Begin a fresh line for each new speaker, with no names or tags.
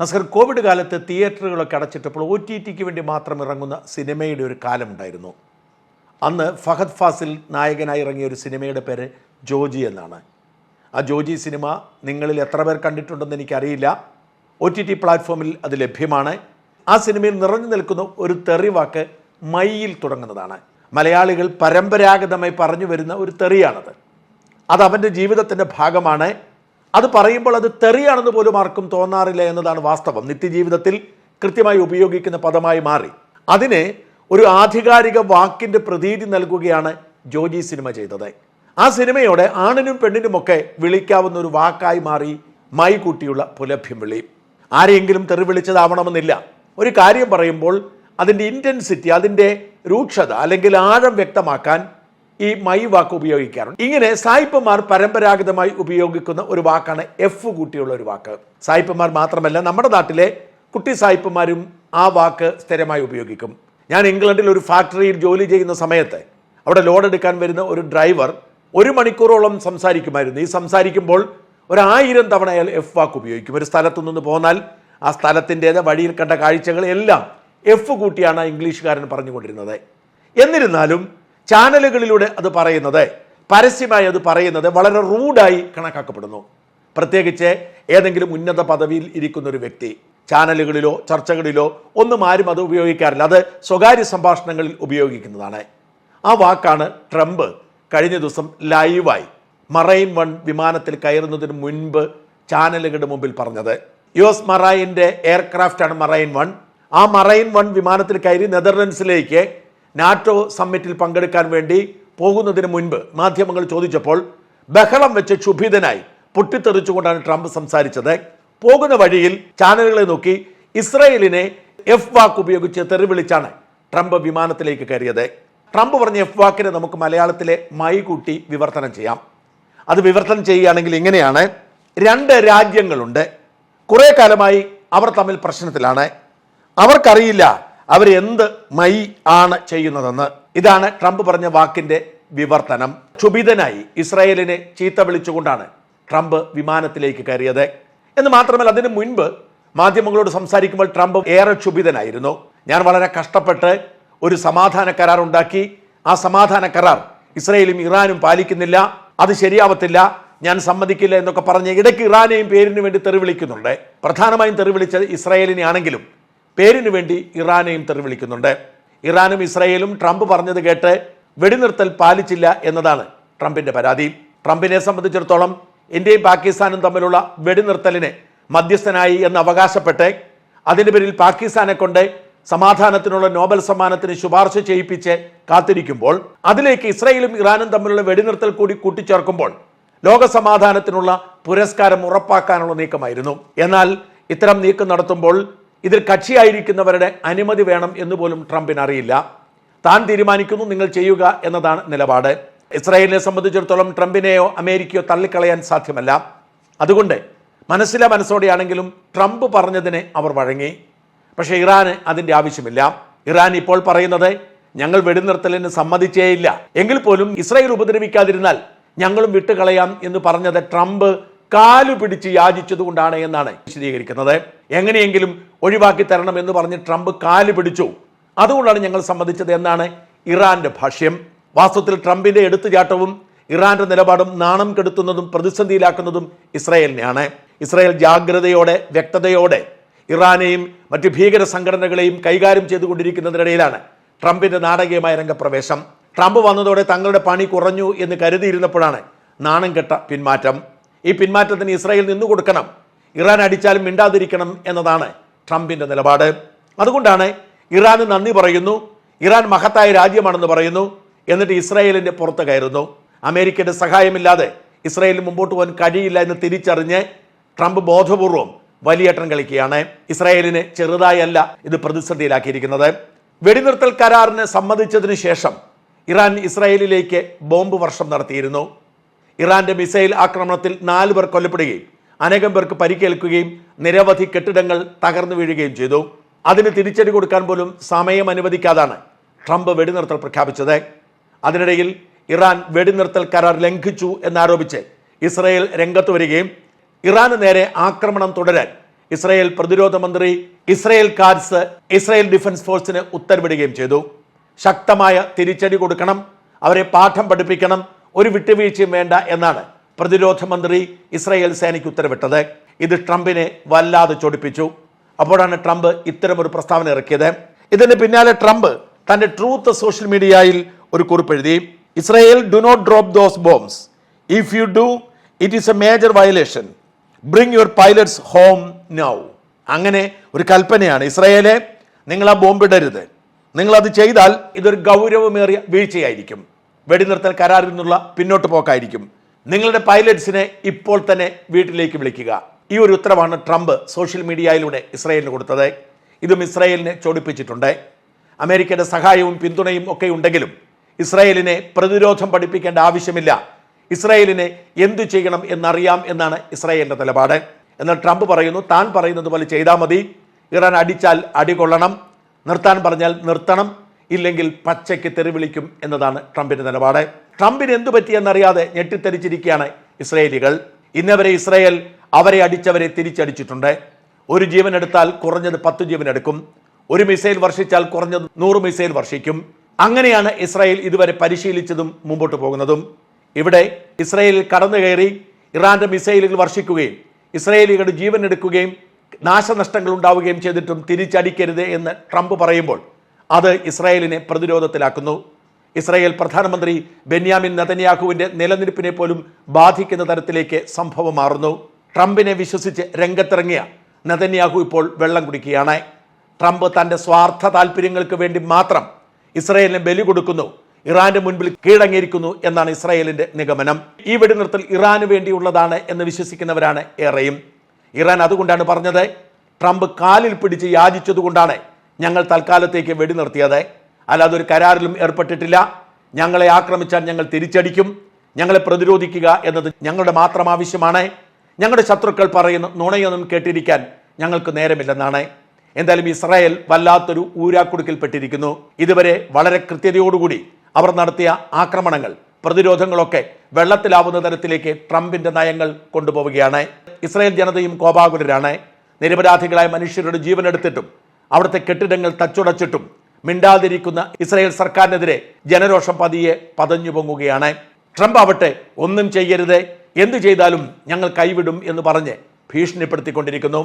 നസ്കർ Covid കാലത്ത് തിയേറ്ററുകളൊക്കെ അടച്ചിട്ടപ്പോൾ ഒ ടി ടിക്ക് വേണ്ടി മാത്രം ഇറങ്ങുന്ന സിനിമയുടെ ഒരു കാലമുണ്ടായിരുന്നു അന്ന് ഫഹദ് ഫാസിൽ നായകനായി ഇറങ്ങിയ ഒരു സിനിമയുടെ പേര് ജോജി എന്നാണ്. ആ ജോജി സിനിമ നിങ്ങളിൽ എത്ര പേർ കണ്ടിട്ടുണ്ടെന്ന് എനിക്കറിയില്ല. ഒ ടി ടി പ്ലാറ്റ്ഫോമിൽ അത് ലഭ്യമാണ്. ആ സിനിമയിൽ നിറഞ്ഞു നിൽക്കുന്ന ഒരു തെറിവാക്ക് മയിൽ തുടങ്ങുന്നതാണ്. മലയാളികൾ പരമ്പരാഗതമായി പറഞ്ഞു വരുന്ന ഒരു തെറിയാണത്. അത് അവന്റെ ജീവിതത്തിന്റെ ഭാഗമാണ്. അത് പറയുമ്പോൾ അത് തെറിയാണെന്ന് പോലും ആർക്കും തോന്നാറില്ല എന്നതാണ് വാസ്തവം. നിത്യജീവിതത്തിൽ കൃത്യമായി ഉപയോഗിക്കുന്ന പദമായി മാറി. അതിന് ഒരു ആധികാരിക വാക്കിന്റെ പ്രതീതി നൽകുകയാണ് ജോജി സിനിമ ചെയ്തത്. ആ സിനിമയോടെ ആണിനും പെണ്ണിനുമൊക്കെ വിളിക്കാവുന്ന ഒരു വാക്കായി മാറി മൈ കൂട്ടിയുള്ള പുലഭ്യം വിളി. ആരെയെങ്കിലും തെറി വിളിച്ചതാവണമെന്നില്ല. ഒരു കാര്യം പറയുമ്പോൾ അതിന്റെ ഇന്റൻസിറ്റി അതിന്റെ രൂക്ഷത അല്ലെങ്കിൽ ആഴം വ്യക്തമാക്കാൻ ഈ മൈ വാക്ക് ഉപയോഗിക്കാറുണ്ട്. ഇങ്ങനെ സായിപ്പന്മാർ പരമ്പരാഗതമായി ഉപയോഗിക്കുന്ന ഒരു വാക്കാണ് എഫ് കൂട്ടിയുള്ള ഒരു വാക്ക്. സായിപ്പന്മാർ മാത്രമല്ല നമ്മുടെ നാട്ടിലെ കുട്ടി സായിപ്പന്മാരും ആ വാക്ക് സ്ഥിരമായി ഉപയോഗിക്കും. ഞാൻ ഇംഗ്ലണ്ടിൽ ഒരു ഫാക്ടറിയിൽ ജോലി ചെയ്യുന്ന സമയത്ത് അവിടെ ലോഡ് എടുക്കാൻ വരുന്ന ഒരു ഡ്രൈവർ ഒരു മണിക്കൂറോളം സംസാരിക്കുമായിരുന്നു. ഈ സംസാരിക്കുമ്പോൾ ഒരായിരം തവണ അയാൾ എഫ് വാക്ക് ഉപയോഗിക്കും. ഒരു സ്ഥലത്തു നിന്ന് പോന്നാൽ ആ സ്ഥലത്തിന്റെത് വഴിയിൽ കണ്ട കാഴ്ചകൾ എല്ലാം എഫ് കൂട്ടിയാണ് ഇംഗ്ലീഷുകാരൻ പറഞ്ഞുകൊണ്ടിരുന്നത്. എന്നിരുന്നാലും ചാനലുകളിലൂടെ അത് പറയുന്നത് പരസ്യമായി അത് പറയുന്നത് വളരെ റൂഡായി കണക്കാക്കപ്പെടുന്നു. പ്രത്യേകിച്ച് ഏതെങ്കിലും ഉന്നത പദവിയിൽ ഇരിക്കുന്ന ഒരു വ്യക്തി ചാനലുകളിലോ ചർച്ചകളിലോ ഒന്നും ആരും അത് ഉപയോഗിക്കാറില്ല. അത് സ്വകാര്യ സംഭാഷണങ്ങളിൽ ഉപയോഗിക്കുന്നതാണ്. ആ വാക്കാണ് ട്രംപ് കഴിഞ്ഞ ദിവസം ലൈവായി മറൈൻ വൺ വിമാനത്തിൽ കയറുന്നതിന് മുൻപ് ചാനലുകളുടെ മുമ്പിൽ പറഞ്ഞത്. യു എസ് മറൈന്റെ എയർക്രാഫ്റ്റാണ് മറൈൻ വൺ. ആ മറൈൻ വൺ വിമാനത്തിൽ കയറി നെതർലൻഡ്സിലേക്ക് നാറ്റോ സമ്മിറ്റിൽ പങ്കെടുക്കാൻ വേണ്ടി പോകുന്നതിന് മുൻപ് മാധ്യമങ്ങൾ ചോദിച്ചപ്പോൾ ബഹളം വെച്ച് ക്ഷുഭിതനായി പൊട്ടിത്തെറിച്ചുകൊണ്ടാണ് ട്രംപ് സംസാരിച്ചത്. പോകുന്ന വഴിയിൽ ചാനലുകളെ നോക്കി ഇസ്രയേലിനെ എഫ് വാക്ക് ഉപയോഗിച്ച് തെറിവിളിച്ചാണ് ട്രംപ് വിമാനത്തിലേക്ക് കയറിയത്. ട്രംപ് പറഞ്ഞ എഫ് വാക്കിനെ നമുക്ക് മലയാളത്തിലെ മൈ കൂട്ടി വിവർത്തനം ചെയ്യാം. അത് വിവർത്തനം ചെയ്യുകയാണെങ്കിൽ ഇങ്ങനെയാണ്. രണ്ട് രാജ്യങ്ങളുണ്ട്. കുറേ കാലമായി അവർ തമ്മിൽ പ്രശ്നത്തിലാണ്. അവർക്കറിയില്ല അവർ എന്ത് മൈ ആണ് ചെയ്യുന്നതെന്ന്. ഇതാണ് ട്രംപ് പറഞ്ഞ വാക്കിന്റെ വിവർത്തനം. ക്ഷുഭിതനായി ഇസ്രായേലിനെ ചീത്ത വിളിച്ചുകൊണ്ടാണ് ട്രംപ് വിമാനത്തിലേക്ക് കയറിയത്. എന്ന് മാത്രമല്ല അതിനു മുൻപ് മാധ്യമങ്ങളോട് സംസാരിക്കുമ്പോൾ ട്രംപ് ഏറെ ക്ഷുഭിതനായിരുന്നു. ഞാൻ വളരെ കഷ്ടപ്പെട്ട് ഒരു സമാധാന കരാർ ഉണ്ടാക്കി. ആ സമാധാന കരാർ ഇസ്രയേലും ഇറാനും പാലിക്കുന്നില്ല. അത് ശരിയാവത്തില്ല. ഞാൻ സമ്മതിക്കില്ല എന്നൊക്കെ പറഞ്ഞ് ഇടയ്ക്ക് ഇറാനെയും പേരിന് വേണ്ടി തെറിവിളിക്കുന്നുണ്ട്. പ്രധാനമായും തെറിവിളിച്ചത് ഇസ്രായേലിനെ ആണെങ്കിലും പേരിന് വേണ്ടി ഇറാനെയും തെറി വിളിക്കുന്നുണ്ട് ഇറാനും ഇസ്രായേലും ട്രംപ് പറഞ്ഞത് കേട്ട് വെടിനിർത്തൽ പാലിച്ചില്ല എന്നതാണ് ട്രംപിന്റെ പരാതി. ട്രംപിനെ സംബന്ധിച്ചിടത്തോളം ഇന്ത്യയും പാകിസ്ഥാനും തമ്മിലുള്ള വെടിനിർത്തലിനെ മധ്യസ്ഥനായി എന്ന് അവകാശപ്പെട്ട് അതിന്റെ പേരിൽ പാകിസ്ഥാനെ കൊണ്ട് സമാധാനത്തിനുള്ള നോബൽ സമ്മാനത്തിന് ശുപാർശ ചെയ്യിപ്പിച്ച് കാത്തിരിക്കുമ്പോൾ അതിലേക്ക് ഇസ്രായേലും ഇറാനും തമ്മിലുള്ള വെടിനിർത്തൽ കൂടി കൂട്ടിച്ചേർക്കുമ്പോൾ ലോക സമാധാനത്തിനുള്ള പുരസ്കാരം ഉറപ്പാക്കാനുള്ള നീക്കമായിരുന്നു. എന്നാൽ ഇത്തരം നീക്കം നടത്തുമ്പോൾ ഇതിൽ കക്ഷിയായിരിക്കുന്നവരുടെ അനുമതി വേണം എന്ന് പോലും ട്രംപിന് അറിയില്ല. താൻ തീരുമാനിക്കുന്നു നിങ്ങൾ ചെയ്യുക എന്നതാണ് നിലപാട്. ഇസ്രായേലിനെ സംബന്ധിച്ചിടത്തോളം ട്രംപിനെയോ അമേരിക്കയോ തള്ളിക്കളയാൻ സാധ്യമല്ല. അതുകൊണ്ട് മനസ്സിലെ മനസ്സോടെയാണെങ്കിലും ട്രംപ് പറഞ്ഞതിനെ അവർ വഴങ്ങി. പക്ഷേ ഇറാന് അതിന്റെ ആവശ്യമില്ല. ഇറാൻ ഇപ്പോൾ പറയുന്നത് ഞങ്ങൾ വെടിനിർത്തലിന് സമ്മതിച്ചേയില്ല. എങ്കിൽ പോലും ഇസ്രായേൽ ഉപദ്രവിക്കാതിരുന്നാൽ ഞങ്ങളും വിട്ടുകളയാം എന്ന് പറഞ്ഞത് ട്രംപ് കാലു പിടിച്ച് യാചിച്ചതുകൊണ്ടാണ് എന്നാണ് വിശദീകരിക്കുന്നത്. എങ്ങനെയെങ്കിലും ഒഴിവാക്കി തരണം എന്ന് പറഞ്ഞ് ട്രംപ് കാലു പിടിച്ചു. അതുകൊണ്ടാണ് ഞങ്ങൾ സമ്മതിച്ചത് എന്നാണ് ഇറാന്റെ ഭാഷ്യം. വാസ്തവത്തിൽ ട്രംപിന്റെ എടുത്തുചാട്ടവും ഇറാന്റെ നിലപാടും നാണം കെടുത്തുന്നതും പ്രതിസന്ധിയിലാക്കുന്നതും ഇസ്രായേലിനെയാണ്. ഇസ്രായേൽ ജാഗ്രതയോടെ വ്യക്തതയോടെ ഇറാനെയും മറ്റ് ഭീകര സംഘടനകളെയും കൈകാര്യം ചെയ്തുകൊണ്ടിരിക്കുന്നതിനിടയിലാണ് ട്രംപിന്റെ നാടകീയമായ രംഗപ്രവേശം. ട്രംപ് വന്നതോടെ തങ്ങളുടെ പണി കുറഞ്ഞു എന്ന് കരുതിയിരുന്നപ്പോഴാണ് നാണം കെട്ട പിന്മാറ്റം. ഈ പിന്മാറ്റത്തിന് ഇസ്രായേൽ നിന്നു കൊടുക്കണം. ഇറാൻ അടിച്ചാലും മിണ്ടാതിരിക്കണം എന്നതാണ് ട്രംപിന്റെ നിലപാട്. അതുകൊണ്ടാണ് ഇറാന് നന്ദി പറയുന്നു ഇറാൻ മഹത്തായ രാജ്യമാണെന്ന് പറയുന്നു എന്നിട്ട് ഇസ്രായേലിന്റെ പുറത്ത് കയറുന്നു. അമേരിക്കയുടെ സഹായമില്ലാതെ ഇസ്രായേലിന് മുമ്പോട്ട് പോകാൻ കഴിയില്ല എന്ന് തിരിച്ചറിഞ്ഞ് ട്രംപ് ബോധപൂർവം വലിയേട്ടൻ കളിക്കുകയാണ്. ഇസ്രായേലിനെ ചെറുതായല്ല ഇത് പ്രതിസന്ധിയിലാക്കിയിരിക്കുന്നത്. വെടിനിർത്തൽ കരാറിന് സമ്മതിച്ചതിന് ശേഷം ഇറാൻ ഇസ്രായേലിലേക്ക് ബോംബ് വർഷം നടത്തിയിരുന്നു. ഇറാന്റെ മിസൈൽ ആക്രമണത്തിൽ നാല് പേർ കൊല്ലപ്പെടുകയും അനേകം പേർക്ക് പരിക്കേൽക്കുകയും നിരവധി കെട്ടിടങ്ങൾ തകർന്നു വീഴുകയും ചെയ്തു. അതിന് തിരിച്ചടി കൊടുക്കാൻ പോലും സമയം അനുവദിക്കാതാണ് ട്രംപ് വെടിനിർത്തൽ പ്രഖ്യാപിച്ചത്. അതിനിടയിൽ ഇറാൻ വെടിനിർത്തൽ കരാർ ലംഘിച്ചു എന്നാരോപിച്ച് ഇസ്രയേൽ രംഗത്ത് വരികയും ഇറാന് നേരെ ആക്രമണം തുടരാൻ ഇസ്രയേൽ പ്രതിരോധ മന്ത്രി ഇസ്രയേൽ കാർസ് ഇസ്രയേൽ ഡിഫൻസ് ഫോഴ്സിന് ഉത്തരവിടുകയും ചെയ്തു. ശക്തമായ തിരിച്ചടി കൊടുക്കണം അവരെ പാഠം പഠിപ്പിക്കണം ഒരു വിട്ടുവീഴ്ചയും വേണ്ട എന്നാണ് പ്രതിരോധ മന്ത്രി ഇസ്രായേൽ സേനയ്ക്ക് ഉത്തരവിട്ടത്. ഇത് ട്രംപിനെ വല്ലാതെ ചൊടിപ്പിച്ചു. അപ്പോഴാണ് ട്രംപ് ഇത്തരമൊരു പ്രസ്താവന ഇറക്കിയത്. ഇതിന് പിന്നാലെ ട്രംപ് തന്റെ ട്രൂത്ത് സോഷ്യൽ മീഡിയയിൽ ഒരു കുറിപ്പ് എഴുതി Israel do not drop those bombs if you do it is a major violation bring your pilots home now അങ്ങനെ ഒരു കൽപ്പനയാണ്. ഇസ്രായേലെ നിങ്ങൾ ആ ബോംബിടരുത് നിങ്ങളത് ചെയ്താൽ ഇതൊരു ഗൗരവമേറിയ വീഴ്ചയായിരിക്കും. വെടിനിർത്തൽ കരാറിൽ നിന്നുള്ള പിന്നോട്ട് പോക്കായിരിക്കും. നിങ്ങളുടെ പൈലറ്റ്സിനെ ഇപ്പോൾ തന്നെ വീട്ടിലേക്ക് വിളിക്കുക. ഈ ഒരു ഉത്തരവാണ് ട്രംപ് സോഷ്യൽ മീഡിയയിലൂടെ ഇസ്രായേലിന് കൊടുത്തത്. ഇതും ഇസ്രായേലിനെ ചോടിപ്പിച്ചിട്ടുണ്ട്. അമേരിക്കയുടെ സഹായവും പിന്തുണയും ഒക്കെ ഉണ്ടെങ്കിലും ഇസ്രായേലിനെ പ്രതിരോധം പഠിപ്പിക്കേണ്ട ആവശ്യമില്ല. ഇസ്രായേലിനെ എന്തു ചെയ്യണം എന്നറിയാം എന്നാണ് ഇസ്രായേലിന്റെ നിലപാട്. എന്നാൽ ട്രംപ് പറയുന്നു താൻ പറയുന്നത് പോലെ ചെയ്താൽ മതി. ഇറാൻ അടിച്ചാൽ അടികൊള്ളണം. നിർത്താൻ പറഞ്ഞാൽ നിർത്തണം. ഇല്ലെങ്കിൽ പച്ചയ്ക്ക് തെറിവിളിക്കും എന്നതാണ് ട്രംപിന്റെ നിലപാട്. ട്രംപിന് എന്തു പറ്റിയെന്നറിയാതെ ഞെട്ടിത്തെരിച്ചിരിക്കുകയാണ് ഇസ്രയേലികൾ. ഇന്നവരെ ഇസ്രയേൽ അവരെ അടിച്ചവരെ തിരിച്ചടിച്ചിട്ടുണ്ട്. ഒരു ജീവൻ എടുത്താൽ കുറഞ്ഞത് പത്ത് ജീവൻ എടുക്കും. ഒരു മിസൈൽ വർഷിച്ചാൽ കുറഞ്ഞത് നൂറ് മിസൈൽ വർഷിക്കും. അങ്ങനെയാണ് ഇസ്രായേൽ ഇതുവരെ പരിശീലിച്ചതും മുമ്പോട്ട് പോകുന്നതും. ഇവിടെ ഇസ്രായേലിൽ കടന്നു കയറി ഇറാന്റെ മിസൈലുകൾ വർഷിക്കുകയും ഇസ്രായേലികളുടെ ജീവൻ എടുക്കുകയും നാശനഷ്ടങ്ങൾ ഉണ്ടാവുകയും ചെയ്തിട്ടും തിരിച്ചടിക്കരുത് എന്ന് ട്രംപ് പറയുമ്പോൾ അത് ഇസ്രായേലിനെ പ്രതിരോധത്തിലാക്കുന്നു. ഇസ്രായേൽ പ്രധാനമന്ത്രി ബെന്യാമിൻ നതന്യാഹുവിന്റെ നിലനിൽപ്പിനെ പോലും ബാധിക്കുന്ന തരത്തിലേക്ക് സംഭവം മാറുന്നു. ട്രംപിനെ വിശ്വസിച്ച് രംഗത്തിറങ്ങിയ നതന്യാഹു ഇപ്പോൾ വെള്ളം കുടിക്കുകയാണ്. ട്രംപ് തന്റെ സ്വാർത്ഥ താല്പര്യങ്ങൾക്ക് വേണ്ടി മാത്രം ഇസ്രായേലിന് ബലി കൊടുക്കുന്നു. ഇറാന്റെ മുൻപിൽ കീഴടങ്ങിയിരിക്കുന്നു എന്നാണ് ഇസ്രായേലിന്റെ നിഗമനം. ഈ വെടിനിർത്തൽ ഇറാന് വേണ്ടിയുള്ളതാണ് എന്ന് വിശ്വസിക്കുന്നവരാണ് ഏറെയും. ഇറാൻ അതുകൊണ്ടാണ് പറഞ്ഞത് ട്രംപ് കാലിൽ പിടിച്ച് യാചിച്ചതുകൊണ്ടാണ് ഞങ്ങൾ തൽക്കാലത്തേക്ക് വെടിനിർത്തിയത് അല്ലാതെ ഒരു കരാറിലും ഏർപ്പെട്ടിട്ടില്ല. ഞങ്ങളെ ആക്രമിച്ചാൽ ഞങ്ങൾ തിരിച്ചടിക്കും. ഞങ്ങളെ പ്രതിരോധിക്കുക എന്നത് ഞങ്ങളുടെ മാത്രം ആവശ്യമാണ്. ഞങ്ങളുടെ ശത്രുക്കൾ പറയുന്ന നുണയൊന്നും കേട്ടിരിക്കാൻ ഞങ്ങൾക്ക് നേരമില്ലെന്നാണ്. എന്തായാലും ഇസ്രായേൽ വല്ലാത്തൊരു ഊരാക്കുടുക്കിൽപ്പെട്ടിരിക്കുന്നു. ഇതുവരെ വളരെ കൃത്യതയോടുകൂടി അവർ നടത്തിയ ആക്രമണങ്ങൾ പ്രതിരോധങ്ങളൊക്കെ വെള്ളത്തിലാവുന്ന തരത്തിലേക്ക് ട്രംപിന്റെ നയങ്ങൾ കൊണ്ടുപോവുകയാണ്. ഇസ്രായേൽ ജനതയും കോപാകുലരാണ്. നിരപരാധികളായ മനുഷ്യരുടെ ജീവനെടുത്തിട്ടും അവിടുത്തെ കെട്ടിടങ്ങൾ തച്ചുടച്ചിട്ടും മിണ്ടാതിരിക്കുന്ന ഇസ്രായേൽ സർക്കാരിനെതിരെ ജനരോഷം പതിയെ പതഞ്ഞു പൊങ്ങുകയാണ്. ട്രംപ് ആവട്ടെ ഒന്നും ചെയ്യരുത്. എന്തു ചെയ്താലും ഞങ്ങൾ കൈവിടും എന്ന് പറഞ്ഞ് ഭീഷണിപ്പെടുത്തിക്കൊണ്ടിരിക്കുന്നു.